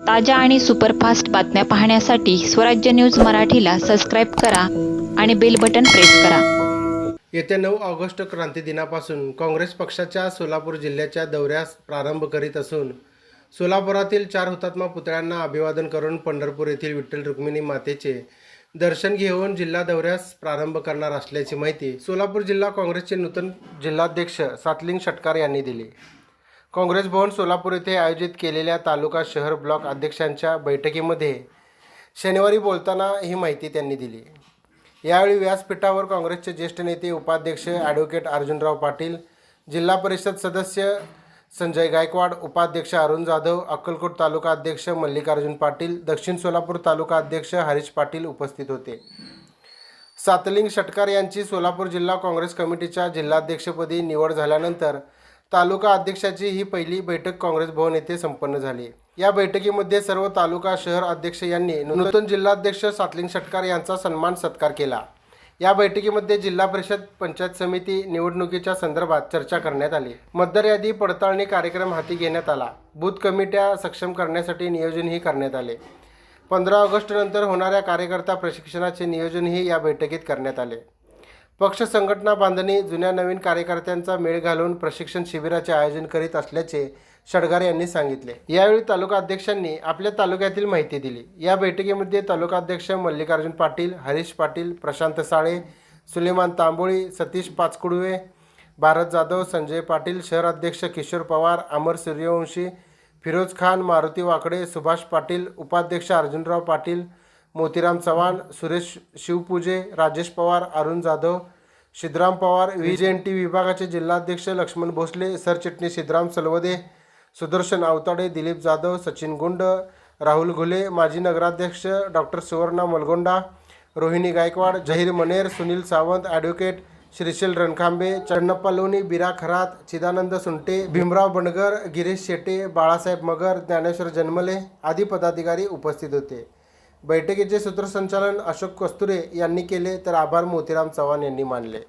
ताज्या आणि सुपरफास्ट बातम्या पाहण्यासाठी स्वराज्य न्यूज मराठीला सबस्क्राईब करा आणि बेल बटन प्रेस करा. येत्या नऊ ऑगस्ट क्रांती दिनापासून काँग्रेस पक्षाच्या सोलापूर जिल्ह्याच्या दौऱ्यास प्रारंभ करीत असून सोलापुरातील चार हुतात्मा पुतळ्यांना अभिवादन करून पंढरपूर येथील विठ्ठल रुक्मिणी मातेचे दर्शन घेऊन जिल्हा दौऱ्यास प्रारंभ करणार असल्याची माहिती सोलापूर जिल्हा काँग्रेसचे नूतन जिल्हाध्यक्ष सातलिंग षटकार यांनी दिली. काँग्रेस भवन सोलापूर येथे आयोजित केलेल्या तालुका शहर ब्लॉक अध्यक्षांच्या बैठकीमध्ये शनिवारी बोलताना ही माहिती त्यांनी दिली. यावेळी व्यासपीठावर काँग्रेसचे ज्येष्ठ नेते उपाध्यक्ष ॲडव्होकेट अर्जुनराव पाटील जिल्हा परिषद सदस्य संजय गायकवाड उपाध्यक्ष अरुण जाधव अक्कलकोट तालुका अध्यक्ष मल्लिकार्जुन पाटील दक्षिण सोलापूर तालुका अध्यक्ष हरीश पाटील उपस्थित होते. सातलिंग षटकार यांची सोलापूर जिल्हा काँग्रेस कमिटीच्या जिल्हाध्यक्षपदी निवड झाल्यानंतर तालुका अध्यक्षाची ही पहिली बैठक काँग्रेस भवन येथे संपन्न झाली. या बैठकीमध्ये सर्व तालुका शहर अध्यक्ष यांनी नूतन जिल्हाध्यक्ष सातलिंग षटकार यांचा सन्मान सत्कार केला. या बैठकीमध्ये जिल्हा परिषद पंचायत समिती निवडणुकीच्या संदर्भात चर्चा करण्यात आली. मतदार यादी पडताळणी कार्यक्रम हाती घेण्यात आला. बूथ कमिट्या सक्षम करण्यासाठी नियोजनही करण्यात आले. पंधरा ऑगस्ट नंतर होणाऱ्या कार्यकर्ता प्रशिक्षणाचे नियोजनही या बैठकीत करण्यात आले. पक्ष संघटना बांधणी जुन्या नवीन कार्यकर्त्यांचा मेळ घालून प्रशिक्षण शिबिराचे आयोजन करीत असल्याचे षडगार यांनी सांगितले. यावेळी तालुका अध्यक्षांनी आपल्या तालुक्यातील माहिती दिली. या बैठकीमध्ये तालुका अध्यक्ष मल्लिकार्जुन पाटील हरीश पाटील प्रशांत साळे सुलेमान तांबोळी सतीश पाचकुडवे भारत जाधव संजय पाटील शहर अध्यक्ष किशोर पवार अमर सूर्यवंशी फिरोज खान मारुती वाकडे सुभाष पाटील उपाध्यक्ष Arjunrao Patil Motiram Chavan Suresh Shivpuje Rajesh Pawar Arun Jadhav Siddharam Pawar V J N T विभागाचे जिल्हाध्यक्ष लक्ष्मण भोसले सरचिटणीस सिद्धराम सलवदे सुदर्शन आवताडे दिलीप जाधव सचिन गुंड राहुल घुले माजी नगराध्यक्ष डॉक्टर सुवर्णा मलगोंडा रोहिणी गायकवाड जहीर मनेर सुनील सावंत ॲडव्होकेट श्रीशील रणखांबे चन्नप्पा लोणी बिरा खरात चिदानंद सुंटे भीमराव बनगर गिरीश शेटे बाळासाहेब मगर ज्ञानेश्वर जन्मले आदी पदाधिकारी उपस्थित होते. बैठकीचे सूत्रसंचालन अशोक कस्तुरे यांनी केले तर आभार मोतीराम चव्हाण यांनी मानले.